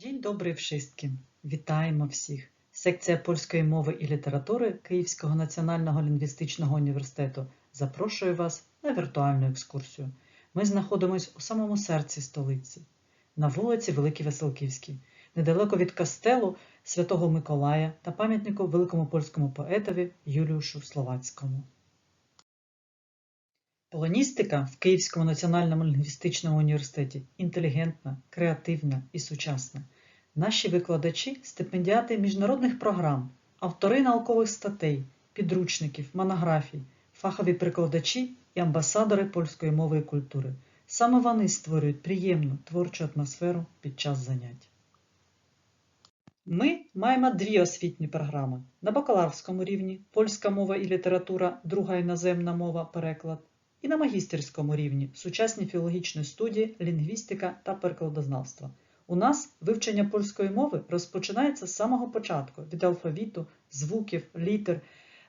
Dzień dobрий wszystkim! Вітаємо всіх! Секція польської мови і літератури Київського національного лінгвістичного університету запрошує вас на віртуальну екскурсію. Ми знаходимося у самому серці столиці, на вулиці Великій Василківській, недалеко від кастелу Святого Миколая та пам'ятнику великому польському поетові Юліушу Словацькому. Полоністика в Київському національному лінгвістичному університеті інтелігентна, креативна і сучасна. Наші викладачі стипендіати міжнародних програм, автори наукових статей, підручників, монографій, фахові прикладачі і амбасадори польської мови і культури. Саме вони створюють приємну творчу атмосферу під час занять. Ми маємо дві освітні програми на бакалаврському рівні польська мова і література, друга іноземна мова, переклад, і на магістерському рівні сучасні філологічні студії, лінгвістика та перекладознавство. У нас вивчення польської мови розпочинається з самого початку від алфавіту, звуків, літер.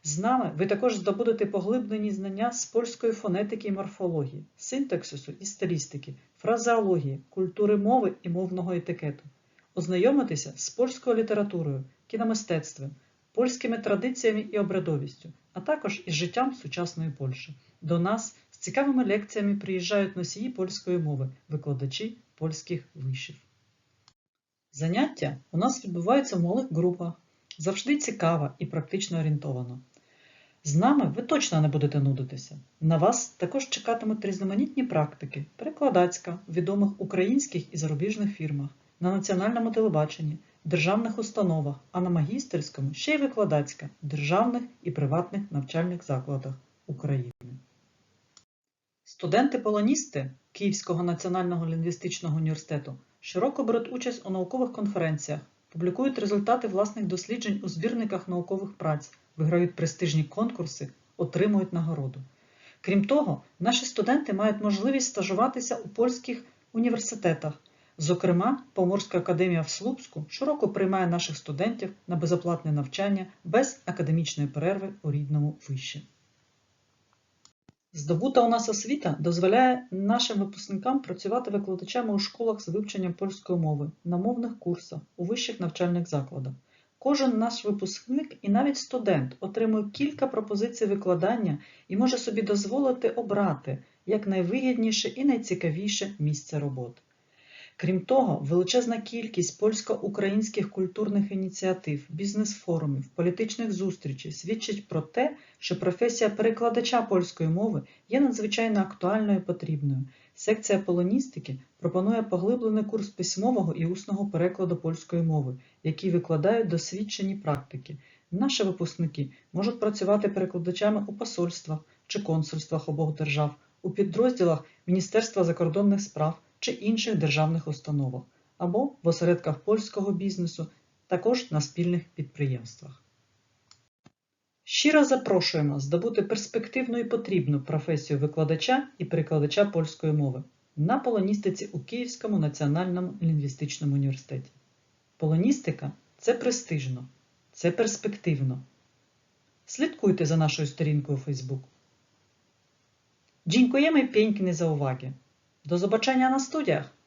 З нами ви також здобудете поглиблені знання з польської фонетики і морфології, синтаксису і стилістики, фразеології, культури мови і мовного етикету. Ознайомитися з польською літературою, кіномистецтвом, польськими традиціями і обрядовістю, а також із життям сучасної Польщі. До нас з цікавими лекціями приїжджають носії польської мови, викладачі польських вишів. Заняття у нас відбуваються в малих групах, завжди цікаво і практично орієнтовано. З нами ви точно не будете нудитися. На вас також чекатимуть різноманітні практики, перекладацька у відомих українських і зарубіжних фірмах, на національному телебаченні, державних установах, а на магістерському ще й викладацька в державних і приватних навчальних закладах України. Студенти-полоністи Київського національного лінгвістичного університету широко беруть участь у наукових конференціях, публікують результати власних досліджень у збірниках наукових праць, виграють престижні конкурси, отримують нагороду. Крім того, наші студенти мають можливість стажуватися у польських університетах. Зокрема, Поморська академія в Слуцьку широко приймає наших студентів на безоплатне навчання без академічної перерви у рідному виші. Здобута у нас освіта дозволяє нашим випускникам працювати викладачами у школах з вивченням польської мови, на мовних курсах, у вищих навчальних закладах. Кожен наш випускник і навіть студент отримує кілька пропозицій викладання і може собі дозволити обрати як найвигідніше і найцікавіше місце роботи. Крім того, величезна кількість польсько-українських культурних ініціатив, бізнес-форумів, політичних зустрічей свідчить про те, що професія перекладача польської мови є надзвичайно актуальною і потрібною. Секція полоністики пропонує поглиблений курс письмового і усного перекладу польської мови, який викладають досвідчені практики. Наші випускники можуть працювати перекладачами у посольствах чи консульствах обох держав, у підрозділах Міністерства закордонних справ чи інших державних установах, або в осередках польського бізнесу, також на спільних підприємствах. Щиро запрошуємо здобути перспективну і потрібну професію викладача і перекладача польської мови на полоністиці у Київському національному лінгвістичному університеті. Полоністика це престижно, це перспективно. Слідкуйте за нашою сторінкою у Facebook. Dziękujemy pięknie za uwagę. Do zobaczenia na студіях!